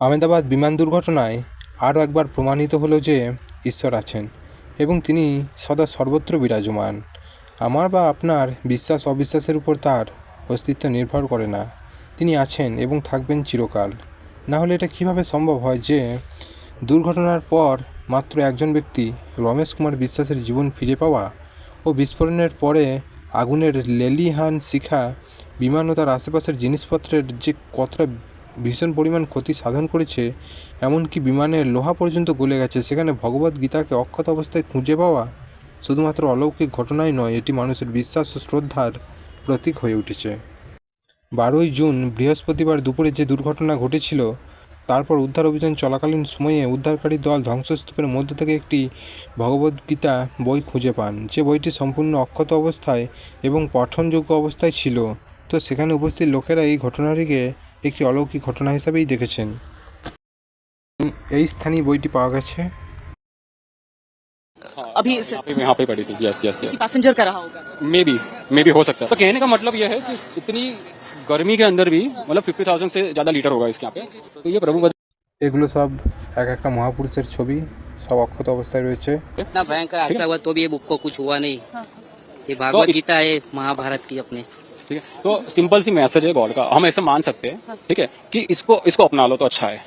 আমেদাবাদ বিমান দুর্ঘটনায় আরও একবার প্রমাণিত হলো যে ঈশ্বর আছেন এবং তিনি সদা সর্বত্র বিরাজমান। আমার বা আপনার বিশ্বাস অবিশ্বাসের উপর তার অস্তিত্ব নির্ভর করে না। তিনি আছেন এবং থাকবেন চিরকাল। না হলে এটা কীভাবে সম্ভব হয় যে দুর্ঘটনার পর মাত্র একজন ব্যক্তি রমেশ কুমার বিশ্বাসের জীবন ফিরে পাওয়া ও বিস্ফোরণের পরে আগুনের লেলিহান শিখা বিমান ও তার আশেপাশের জিনিসপত্রের যে কতটা ভীষণ পরিমাণ ক্ষতি সাধন করেছে, এমনকি বিমানের লোহা পর্যন্ত গলে গেছে। সেখানে ভগবত গীতাকে অক্ষত অবস্থায় খুঁজে পাওয়া শুধুমাত্র অলৌকিক ঘটনাই নয়, এটি মানুষের বিশ্বাস ও শ্রদ্ধার প্রতীক হয়ে উঠেছে। বারোই জুন, বৃহস্পতিবার দুপুরে যে দুর্ঘটনা ঘটেছিল, তারপর উদ্ধার অভিযান চলাকালীন সময়ে উদ্ধারকারী দল ধ্বংসস্তূপের মধ্য থেকে একটি ভগবদ্গীতা বই খুঁজে পান। যে বইটি সম্পূর্ণ অক্ষত অবস্থায় এবং পঠনযোগ্য অবস্থায় ছিল। তো সেখানে উপস্থিত লোকেরা এই ঘটনাটিকে একটি অলৌকিক ঘটনা হিসাবেই দেখেছেন এই স্থানীয় বইটি পাওয়া গেছে अभी इस- यहाँ पे यहाँ पे पड़ी थी यस यस किसी यस पैसेंजर का रहा होगा मे बी मे बी हो सकता है तो कहने का मतलब यह है कि इतनी गर्मी के अंदर भी मतलब फिफ्टी थाउजेंड से ज्यादा लीटर होगा इसके यहाँ पे तो ये प्रभु এগুলো সব এক একটা মহাপুরুষের ছবি সব অক্ষত অবস্থায় রয়েছে इतना भयंकर हादसा हुआ तो भी ये बुक को कुछ हुआ नहीं ये भागवत गीता है महाभारत की अपने ठीक है? तो सिंपल सी मैसेज है गॉड का। हम ऐसे मान सकते हैं ठीक है? कि इसको इसको अपना लो तो अच्छा है।